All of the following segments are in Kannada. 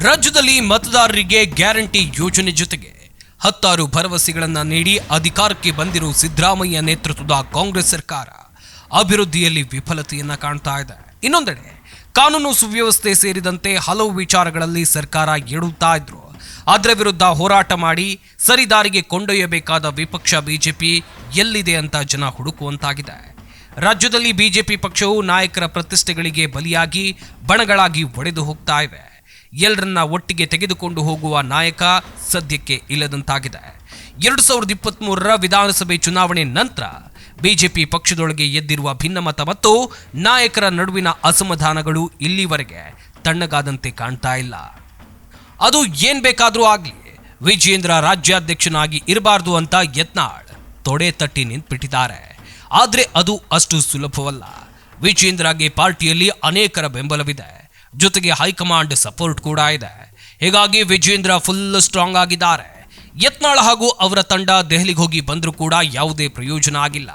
ರಾಜ್ಯದಲ್ಲಿ ಮತದಾರರಿಗೆ ಗ್ಯಾರಂಟಿ ಯೋಜನೆ ಜೊತೆಗೆ ಹತ್ತಾರು ಭರವಸೆಗಳನ್ನು ನೀಡಿ ಅಧಿಕಾರಕ್ಕೆ ಬಂದಿರುವ ಸಿದ್ದರಾಮಯ್ಯ ನೇತೃತ್ವದ ಕಾಂಗ್ರೆಸ್ ಸರ್ಕಾರ ಅಭಿವೃದ್ಧಿಯಲ್ಲಿ ವಿಫಲತೆಯನ್ನು ಕಾಣ್ತಾ ಇದೆ. ಇನ್ನೊಂದೆಡೆ, ಕಾನೂನು ಸುವ್ಯವಸ್ಥೆ ಸೇರಿದಂತೆ ಹಲವು ವಿಚಾರಗಳಲ್ಲಿ ಸರ್ಕಾರ ಎಡುತ್ತಾ ಇದ್ರು. ಅದರ ವಿರುದ್ಧ ಹೋರಾಟ ಮಾಡಿ ಸರಿದಾರಿಗೆ ಕೊಂಡೊಯ್ಯಬೇಕಾದ ವಿಪಕ್ಷ ಬಿಜೆಪಿ ಎಲ್ಲಿದೆ ಅಂತ ಜನ ಹುಡುಕುವಂತಾಗಿದೆ. ರಾಜ್ಯದಲ್ಲಿ ಬಿಜೆಪಿ ಪಕ್ಷವು ನಾಯಕರ ಪ್ರತಿಷ್ಠೆಗಳಿಗೆ ಬಲಿಯಾಗಿ ಬಣಗಳಾಗಿ ಒಡೆದು ಹೋಗ್ತಾ ಇವೆ. ಎಲ್ಲರನ್ನ ಒಟ್ಟಿಗೆ ತೆಗೆದುಕೊಂಡು ಹೋಗುವ ನಾಯಕ ಸದ್ಯಕ್ಕೆ ಇಲ್ಲದಂತಾಗಿದೆ. ಎರಡು ಸಾವಿರದ ಇಪ್ಪತ್ತ್ಮೂರರ ವಿಧಾನಸಭೆ ಚುನಾವಣೆ ನಂತರ ಬಿಜೆಪಿ ಪಕ್ಷದೊಳಗೆ ಎದ್ದಿರುವ ಭಿನ್ನಮತ ಮತ್ತು ನಾಯಕರ ನಡುವಿನ ಅಸಮಾಧಾನಗಳು ಇಲ್ಲಿವರೆಗೆ ತಣ್ಣಗಾದಂತೆ ಕಾಣ್ತಾ ಇಲ್ಲ. ಅದು ಏನ್ ಬೇಕಾದರೂ ಆಗಲಿ ವಿಜೇಂದ್ರ ರಾಜ್ಯಾಧ್ಯಕ್ಷನಾಗಿ ಇರಬಾರ್ದು ಅಂತ ಯತ್ನಾಳ್ ತೊಡೆ ತಟ್ಟಿ ನಿಂತ್ಬಿಟ್ಟಿದ್ದಾರೆ. ಆದರೆ ಅದು ಅಷ್ಟು ಸುಲಭವಲ್ಲ. ವಿಜೇಂದ್ರಗೆ ಪಾರ್ಟಿಯಲ್ಲಿ ಅನೇಕರ ಬೆಂಬಲವಿದೆ. ಜೊತೆಗೆ ಹೈಕಮಾಂಡ್ ಸಪೋರ್ಟ್ ಕೂಡ ಇದೆ. ಹೀಗಾಗಿ ವಿಜೇಂದ್ರ ಫುಲ್ ಸ್ಟ್ರಾಂಗ್ ಆಗಿದ್ದಾರೆ. ಯತ್ನಾಳ್ ಹಾಗೂ ಅವರ ತಂಡ ದೆಹಲಿಗೆ ಹೋಗಿ ಬಂದರೂ ಕೂಡ ಯಾವುದೇ ಪ್ರಯೋಜನ ಆಗಿಲ್ಲ.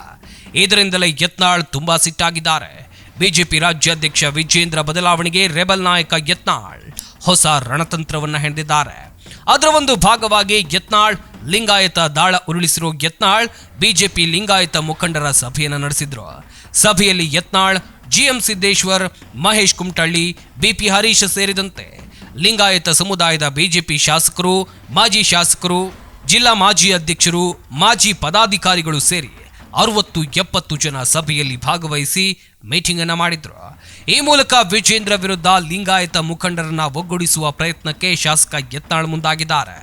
ಇದರಿಂದಲೇ ಯತ್ನಾಳ್ ತುಂಬಾ ಸಿಟ್ಟಾಗಿದ್ದಾರೆ. ಬಿಜೆಪಿ ರಾಜ್ಯಾಧ್ಯಕ್ಷ ವಿಜೇಂದ್ರ ಬದಲಾವಣೆಗೆ ರೆಬಲ್ ನಾಯಕ ಯತ್ನಾಳ್ ಹೊಸ ರಣತಂತ್ರವನ್ನು ಹೆಂಡಿದ್ದಾರೆ. ಅದರ ಒಂದು ಭಾಗವಾಗಿ ಯತ್ನಾಳ್ ಲಿಂಗಾಯತ ದಾಳ ಉರುಳಿಸಿರೋ ಯತ್ನಾಳ್ ಬಿಜೆಪಿ ಲಿಂಗಾಯತ ಮುಖಂಡರ ಸಭೆಯನ್ನು ನಡೆಸಿದ್ರು. ಸಭೆಯಲ್ಲಿ ಯತ್ನಾಳ್ ಜಿಎಂ ಸಿದ್ದೇಶ್ವರ್, ಮಹೇಶ್ ಕುಮಟಳ್ಳಿ, ಬಿಪಿ ಹರೀಶ್ ಸೇರಿದಂತೆ ಲಿಂಗಾಯತ ಸಮುದಾಯದ ಬಿಜೆಪಿ ಶಾಸಕರು, ಮಾಜಿ ಶಾಸಕರು, ಜಿಲ್ಲಾ ಮಾಜಿ ಅಧ್ಯಕ್ಷರು, ಮಾಜಿ ಪದಾಧಿಕಾರಿಗಳು ಸೇರಿ ಅರವತ್ತು ಎಪ್ಪತ್ತು ಜನ ಸಭೆಯಲ್ಲಿ ಭಾಗವಹಿಸಿ ಮೀಟಿಂಗ್ ಅನ್ನು ಮಾಡಿದ್ರು. ಈ ಮೂಲಕ ವಿಜೇಂದ್ರ ವಿರುದ್ಧ ಲಿಂಗಾಯತ ಮುಖಂಡರನ್ನ ಒಗ್ಗೂಡಿಸುವ ಪ್ರಯತ್ನಕ್ಕೆ ಶಾಸಕ ಯತ್ನಾಳ್ ಮುಂದಾಗಿದ್ದಾರೆ.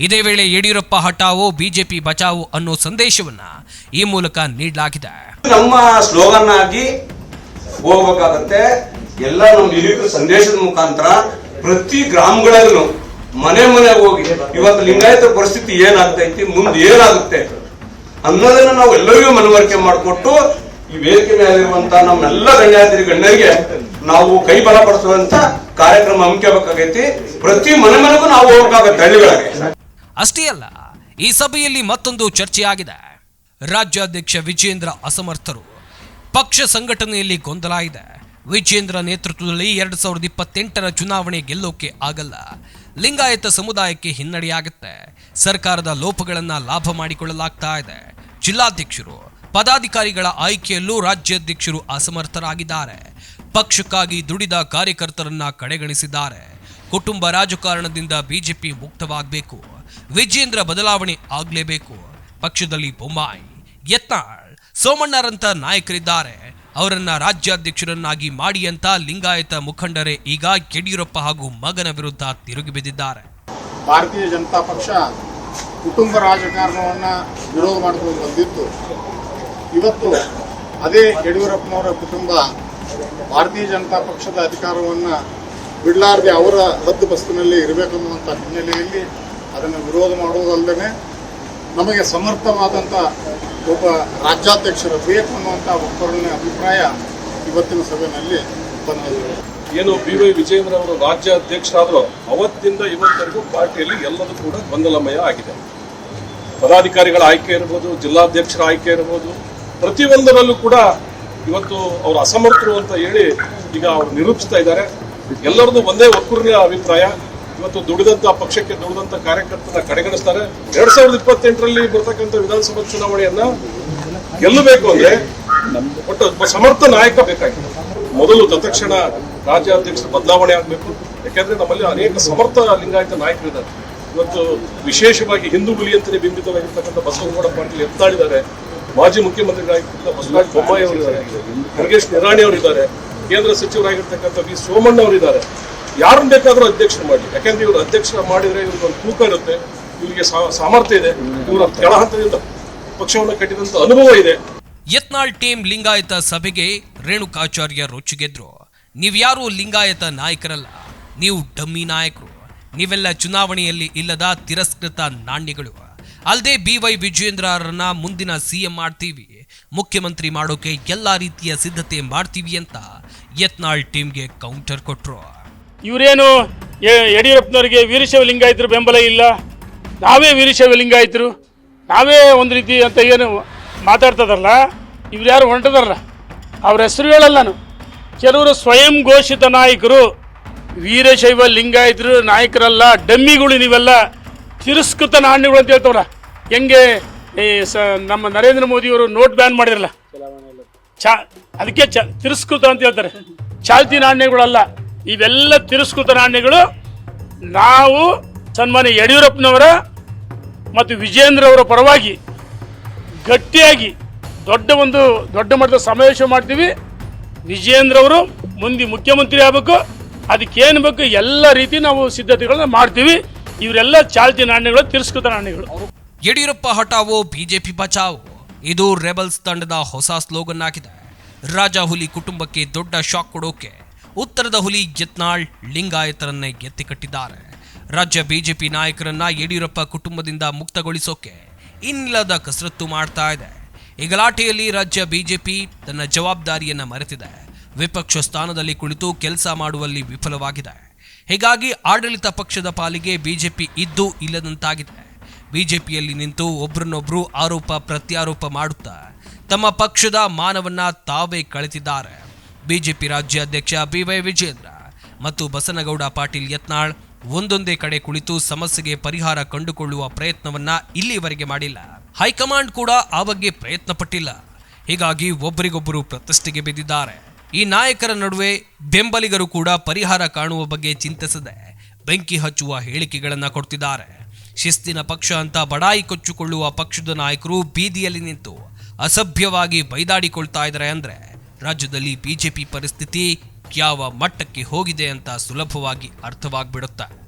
ಇದೇ ವೇಳೆ ಯಡಿಯೂರಪ್ಪ ಹಟಾವೋ ಬಿಜೆಪಿ ಬಚಾವೋ ಅನ್ನೋ ಸಂದೇಶವನ್ನ ಈ ಮೂಲಕ ನೀಡಲಾಗಿದೆ. ನಮ್ಮ ಸ್ಲೋಗನ್ ಆಗಿ ಹೋಗ್ಬೇಕಾಗತ್ತೆ. ಎಲ್ಲ ನಮ್ಮ ಹಿರಿಯರ ಸಂದೇಶದ ಮುಖಾಂತರ ಪ್ರತಿ ಗ್ರಾಮಗಳಲ್ಲೂ ಮನೆ ಮನೆ ಹೋಗಿ ಇವತ್ತು ಲಿಂಗಾಯತ ಪರಿಸ್ಥಿತಿ ಏನಾಗ್ತೈತಿ, ಮುಂದೆ ಏನಾಗುತ್ತೆ ಅನ್ನೋದನ್ನ ನಾವು ಎಲ್ಲರಿಗೂ ಮನವರಿಕೆ ಮಾಡಿಕೊಟ್ಟು ಈ ವೇದಿಕೆ ಮೇಲಿರುವಂತ ನಮ್ಮೆಲ್ಲ ಗಣ್ಯಾತಿರಿ ಗಣ್ಯರಿಗೆ ನಾವು ಕೈ ಬಲಪಡಿಸುವಂತ ಕಾರ್ಯಕ್ರಮ ಹಮ್ಮಿಕೋಬೇಕಾಗೈತಿ. ಪ್ರತಿ ಮನೆ ಮನೆಗೂ ನಾವು ಹೋಗಬೇಕಾಗತ್ತೆ ಹಳ್ಳಿಗಳಿಗೆ. ಅಷ್ಟೇ ಅಲ್ಲ, ಈ ಸಭೆಯಲ್ಲಿ ಮತ್ತೊಂದು ಚರ್ಚೆಯಾಗಿದೆ. ರಾಜ್ಯಾಧ್ಯಕ್ಷ ವಿಜೇಂದ್ರ ಅಸಮರ್ಥರು ಪಕ್ಷ ಸಂಘಟನೆಯಲ್ಲಿ ಗೊಂದಲ ಇದೆ. ವಿಜೇಂದ್ರ ನೇತೃತ್ವದಲ್ಲಿ ಎರಡ್ ಸಾವಿರದ ಇಪ್ಪತ್ತೆಂಟರ ಚುನಾವಣೆ ಗೆಲ್ಲೋಕೆ ಆಗಲ್ಲ. ಲಿಂಗಾಯತ ಸಮುದಾಯಕ್ಕೆ ಹಿನ್ನಡೆಯಾಗುತ್ತೆ. ಸರ್ಕಾರದ ಲೋಪಗಳನ್ನು ಲಾಭ ಮಾಡಿಕೊಳ್ಳಲಾಗ್ತಾ ಇದೆ. ಜಿಲ್ಲಾಧ್ಯಕ್ಷರು, ಪದಾಧಿಕಾರಿಗಳ ಆಯ್ಕೆಯಲ್ಲೂ ರಾಜ್ಯಾಧ್ಯಕ್ಷರು ಅಸಮರ್ಥರಾಗಿದ್ದಾರೆ. ಪಕ್ಷಕ್ಕಾಗಿ ದುಡಿದ ಕಾರ್ಯಕರ್ತರನ್ನ ಕಡೆಗಣಿಸಿದ್ದಾರೆ. ಕುಟುಂಬ ರಾಜಕಾರಣದಿಂದ ಬಿಜೆಪಿ ಮುಕ್ತವಾಗಬೇಕು. ವಿಜೇಂದ್ರ ಬದಲಾವಣೆ ಆಗಲೇಬೇಕು. ಪಕ್ಷದಲ್ಲಿ ಬೊಮ್ಮಾಯಿ, ಯತ್ನಾಳ್. ಸೋಮಣ್ಣರಂತ ನಾಯಕರಿದ್ದಾರೆ. ಅವರನ್ನ ರಾಜ್ಯಾಧ್ಯಕ್ಷರನ್ನಾಗಿ ಮಾಡಿ ಅಂತ ಲಿಂಗಾಯತ ಮುಖಂಡರೇ ಈಗ ಯಡಿಯೂರಪ್ಪ ಹಾಗೂ ಮಗನ ವಿರುದ್ಧ ತಿರುಗಿ ಬಿದ್ದಿದ್ದಾರೆ. ಭಾರತೀಯ ಜನತಾ ಪಕ್ಷ ಕುಟುಂಬ ರಾಜಕಾರಣವನ್ನ ವಿರೋಧ ಮಾಡಿಕೊಂಡು ಬಂದಿತ್ತು. ಇವತ್ತು ಅದೇ ಯಡಿಯೂರಪ್ಪನವರ ಕುಟುಂಬ ಭಾರತೀಯ ಜನತಾ ಪಕ್ಷದ ಅಧಿಕಾರವನ್ನು ಬಿಡಲಾರದೆ ಅವರ ಹದ್ದು ಬಸ್ತಿನಲ್ಲಿ ಇರಬೇಕನ್ನುವಂಥ ಹಿನ್ನೆಲೆಯಲ್ಲಿ ಅದನ್ನು ವಿರೋಧ ಮಾಡುವುದಲ್ಲದೆ ನಮಗೆ ಸಮರ್ಥವಾದಂಥ ಒಬ್ಬ ರಾಜ್ಯಾಧ್ಯಕ್ಷರು ಬೇಕು ಅನ್ನುವಂಥ ಒಬ್ಬರನ್ನ ಅಭಿಪ್ರಾಯ ಇವತ್ತಿನ ಸಭೆಯಲ್ಲಿ ಬಂದಿದೆ. ಏನು ಬಿ ವೈ ವಿಜಯೇಂದ್ರ ಅವರು ರಾಜ್ಯ ಅಧ್ಯಕ್ಷರಾದ್ರು ಅವತ್ತಿಂದ ಇವತ್ತರೆಗೂ ಪಾರ್ಟಿಯಲ್ಲಿ ಎಲ್ಲದೂ ಕೂಡ ಗೊಂದಲಮಯ ಆಗಿದೆ. ಪದಾಧಿಕಾರಿಗಳ ಆಯ್ಕೆ ಇರ್ಬೋದು, ಜಿಲ್ಲಾಧ್ಯಕ್ಷರ ಆಯ್ಕೆ ಇರ್ಬೋದು, ಪ್ರತಿಯೊಂದರಲ್ಲೂ ಕೂಡ ಇವತ್ತು ಅವರು ಅಸಮರ್ಥರು ಅಂತ ಹೇಳಿ ಈಗ ಅವರು ನಿರೂಪಿಸ್ತಾ ಇದ್ದಾರೆ. ಎಲ್ಲರದ್ದು ಒಂದೇ ಒಕ್ಕೂರಿನ ಅಭಿಪ್ರಾಯ. ಇವತ್ತು ದುಡಿದಂತ ಪಕ್ಷಕ್ಕೆ ದುಡಿದಂತ ಕಾರ್ಯಕರ್ತನ ಕಡೆಗಣಿಸ್ತಾರೆ. ಎರಡ್ ಸಾವಿರದ ಇಪ್ಪತ್ತೆಂಟರಲ್ಲಿ ಬರ್ತಕ್ಕಂಥ ವಿಧಾನಸಭಾ ಚುನಾವಣೆಯನ್ನ ಗೆಲ್ಲಬೇಕು ಅಂದ್ರೆ ಒಟ್ಟು ಸಮರ್ಥ ನಾಯಕ ಬೇಕಾಗಿದೆ. ಮೊದಲು ತತ್ಕ್ಷಣ ರಾಜ್ಯಾಧ್ಯಕ್ಷರ ಬದಲಾವಣೆ ಆಗಬೇಕು. ಯಾಕೆಂದ್ರೆ ನಮ್ಮಲ್ಲಿ ಅನೇಕ ಸಮರ್ಥ ಲಿಂಗಾಯತ ನಾಯಕರಿದ್ದಾರೆ. ಇವತ್ತು ವಿಶೇಷವಾಗಿ ಹಿಂದೂ ಅಂತಲೇ ಬಿಂಬಿತವಾಗಿರ್ತಕ್ಕಂಥ ಬಸವನಗೌಡ ಪಾಟೀಲ್ ಎತ್ತಾಳಿದ್ದಾರೆ ಮಾಜಿ ಮುಖ್ಯಮಂತ್ರಿಗಳಾಗಿರ್ತಕ್ಕಂಥ ಬಸವರಾಜ ಬೊಮ್ಮಾಯಿ ಅವರಿದ್ದಾರೆ. ಮುರುಗೇಶ್ ನಿರಾಣಿ ಅವರಿದ್ದಾರೆ. ಕೇಂದ್ರ ಸಚಿವರಾಗಿರ್ತಕ್ಕಂಥ ವಿ ಸೋಮಣ್ಣ ಅವರಿದ್ದಾರೆ. ಯಾರನ್ನ ಬೇಕಾದರೂ ಅಧ್ಯಕ್ಷರು ಮಾಡಿ ಯಾಕೆಂದ್ರೆ ಇವರು ಅಧ್ಯಕ್ಷರ ಮಾಡಿದರೆ ಇವ್ರಿಗೆ ಒಂದು ತೂಕ ಇರುತ್ತೆ, ಇವರಿಗೆ ಸಾಮರ್ಥ್ಯ ಇದೆ, ಇವರ ಕೆಳ ಹಂತದಿಂದ ಪಕ್ಷವನ್ನು ಕಟ್ಟಿದಂತ ಅನುಭವ ಇದೆ. ಯತ್ನಾಳ್ ಟೀಮ್ ಲಿಂಗಾಯತ ಸಭೆಗೆ ರೇಣುಕಾಚಾರ್ಯ ರೊಚ್ಚಿಗೆದ್ರು. ನೀವ್ಯಾರು ಲಿಂಗಾಯತ ನಾಯಕರಲ್ಲ, ನೀವು ಡಮ್ಮಿ ನಾಯಕರು. ನೀವೆಲ್ಲ ಚುನಾವಣೆಯಲ್ಲಿ ಇಲ್ಲದ ತಿರಸ್ಕೃತ ನಾಣ್ಯಗಳು. ಅಲ್ಲದೆ ಬಿ ವೈ ವಿಜೇಂದ್ರರನ್ನ ಮುಂದಿನ ಸಿಎಂ ಮಾಡ್ತೀವಿ. ಮುಖ್ಯಮಂತ್ರಿ ಮಾಡೋಕೆ ಎಲ್ಲಾ ರೀತಿಯ ಸಿದ್ಧತೆ ಮಾಡ್ತೀವಿ ಅಂತ ಯತ್ನಾಳ್ ಟೀಮ್ಗೆ ಕೌಂಟರ್ ಕೊಟ್ರು. ಇವರೇನು ಯಡಿಯೂರಪ್ಪನವರಿಗೆ ವೀರಶೈವ ಲಿಂಗಾಯತರು ಬೆಂಬಲ ಇಲ್ಲ? ನಾವೇ ವೀರಶೈವ ಲಿಂಗಾಯತರು ನಾವೇ ಒಂದು ರೀತಿ ಅಂತ ಏನು ಮಾತಾಡ್ತದಲ್ಲ? ಇವ್ರು ಯಾರು ಹೊಂಟದಾರಲ್ಲ ಅವ್ರ ಹೆಸರು ಹೇಳಲ್ಲ ನಾನು. ಕೆಲವರು ಸ್ವಯಂ ಘೋಷಿತ ನಾಯಕರು ವೀರಶೈವ ಲಿಂಗಾಯತರು ನಾಯಕರಲ್ಲ, ಡಮ್ಮಿಗಳು ನೀವೆಲ್ಲ ತಿರಸ್ಕೃತ ನಾಣ್ಯಗಳು ಅಂತ ಹೇಳ್ತವಲ್ಲ ಹೆಂಗೆ ಸ ನಮ್ಮ ನರೇಂದ್ರ ಮೋದಿಯವರು ನೋಟ್ ಬ್ಯಾನ್ ಮಾಡಿರಲ್ಲ ಚಾ ಅದಕ್ಕೆ ಚ ತಿರಸ್ಕೃತ ಅಂತ ಹೇಳ್ತಾರೆ. ಚಾಲ್ತಿ ನಾಣ್ಯಗಳಲ್ಲ. ಇವೆಲ್ಲ ತಿರಸ್ಕೃತ ನಾಣ್ಯಗಳು ನಾವು ಸನ್ಮಾನ್ಯ ಯಡಿಯೂರಪ್ಪನವರ ಮತ್ತು ವಿಜೇಂದ್ರ ಅವರ ಪರವಾಗಿ ಗಟ್ಟಿಯಾಗಿ ದೊಡ್ಡ ಒಂದು ದೊಡ್ಡ ಮಟ್ಟದ ಸಮಾವೇಶ ಮಾಡ್ತೀವಿ. ವಿಜೇಂದ್ರ ಅವರು ಮುಂದೆ ಮುಖ್ಯಮಂತ್ರಿ ಆಗಬೇಕು. ಅದಕ್ಕೇನು ಬೇಕು ಎಲ್ಲ ರೀತಿ ನಾವು ಸಿದ್ಧತೆಗಳನ್ನ ಮಾಡ್ತೀವಿ. ಇವರೆಲ್ಲ ಚಾಲ್ತಿ ನಾಣ್ಯಗಳು, ತಿರಸ್ಕೃತ ನಾಣ್ಯಗಳು. ಯಡಿಯೂರಪ್ಪ ಹಠಾವೋ, ಬಿಜೆಪಿ ಬಚಾವು. ಇದು ರೆಬಲ್ಸ್ ತಂಡದ ಹೊಸ ಸ್ಲೋಗನ್ ಆಗಿದೆ. ರಾಜ ಹುಲಿ ಕುಟುಂಬಕ್ಕೆ ದೊಡ್ಡ ಶಾಕ್ ಕೊಡೋಕೆ ಉತ್ತರದ ಹುಲಿ ಯತ್ನಾಳ್ ಲಿಂಗಾಯತರನ್ನೇ ಎತ್ತಿ ಕಟ್ಟಿದ್ದಾರೆ. ರಾಜ್ಯ ಬಿಜೆಪಿ ನಾಯಕರನ್ನ ಯಡಿಯೂರಪ್ಪ ಕುಟುಂಬದಿಂದ ಮುಕ್ತಗೊಳಿಸೋಕೆ ಇನ್ನಿಲ್ಲದ ಕಸರತ್ತು ಮಾಡ್ತಾ ಇದೆ. ಈ ಗಲಾಟೆಯಲ್ಲಿ ರಾಜ್ಯ ಬಿಜೆಪಿ ತನ್ನ ಜವಾಬ್ದಾರಿಯನ್ನ ಮರೆತಿದೆ. ವಿಪಕ್ಷ ಸ್ಥಾನದಲ್ಲಿ ಕುಳಿತು ಕೆಲಸ ಮಾಡುವಲ್ಲಿ ವಿಫಲವಾಗಿದೆ. ಹೀಗಾಗಿ ಆಡಳಿತ ಪಕ್ಷದ ಪಾಲಿಗೆ ಬಿಜೆಪಿ ಇದ್ದು ಇಲ್ಲದಂತಾಗಿದೆ. ಬಿಜೆಪಿಯಲ್ಲಿ ನಿಂತು ಒಬ್ರನ್ನೊಬ್ರು ಆರೋಪ ಪ್ರತ್ಯಾರೋಪ ಮಾಡುತ್ತಾ ತಮ್ಮ ಪಕ್ಷದ ಮಾನವನ್ನ ತಾವೇ ಕಳೆತಿದ್ದಾರೆ ಬಿಜೆಪಿ ರಾಜ್ಯಾಧ್ಯಕ್ಷ ಬಿವೈ ವಿಜೇಂದ್ರ ಮತ್ತು ಬಸನಗೌಡ ಪಾಟೀಲ್ ಯತ್ನಾಳ್ ಒಂದೊಂದೇ ಕಡೆ ಕುಳಿತು ಸಮಸ್ಯೆಗೆ ಪರಿಹಾರ ಕಂಡುಕೊಳ್ಳುವ ಪ್ರಯತ್ನವನ್ನ ಇಲ್ಲಿವರೆಗೆ ಮಾಡಿಲ್ಲ. ಹೈಕಮಾಂಡ್ ಕೂಡ ಆ ಬಗ್ಗೆ ಪ್ರಯತ್ನ ಪಟ್ಟಿಲ್ಲ ಹೀಗಾಗಿ ಒಬ್ಬರಿಗೊಬ್ಬರು ಪ್ರತಿಷ್ಠೆಗೆ ಬಿದ್ದಿದ್ದಾರೆ. ಈ ನಾಯಕರ ನಡುವೆ ಬೆಂಬಲಿಗರು ಕೂಡ ಪರಿಹಾರ ಕಾಣುವ ಬಗ್ಗೆ ಚಿಂತಿಸದೆ ಬೆಂಕಿ ಹಚ್ಚುವ ಹೇಳಿಕೆಗಳನ್ನು ಕೊಡ್ತಿದ್ದಾರೆ. ಶಿಸ್ತಿನ ಪಕ್ಷ ಅಂತ ಬಡಾಯಿ ಕೊಚ್ಚಿಕೊಳ್ಳುವ ಪಕ್ಷದ ನಾಯಕರು ಬೀದಿಯಲ್ಲಿ ನಿಂತು ಅಸಭ್ಯವಾಗಿ ಬೈದಾಡಿಕೊಳ್ತಾ ಇದ್ದಾರೆ ಅಂದ್ರೆ ರಾಜ್ಯದಲ್ಲಿ ಬಿಜೆಪಿ ಪರಿಸ್ಥಿತಿ ಯಾವ ಮಟ್ಟಕ್ಕೆ ಹೋಗಿದೆ ಅಂತ ಸುಲಭವಾಗಿ ಅರ್ಥವಾಗ್ಬಿಡುತ್ತೆ?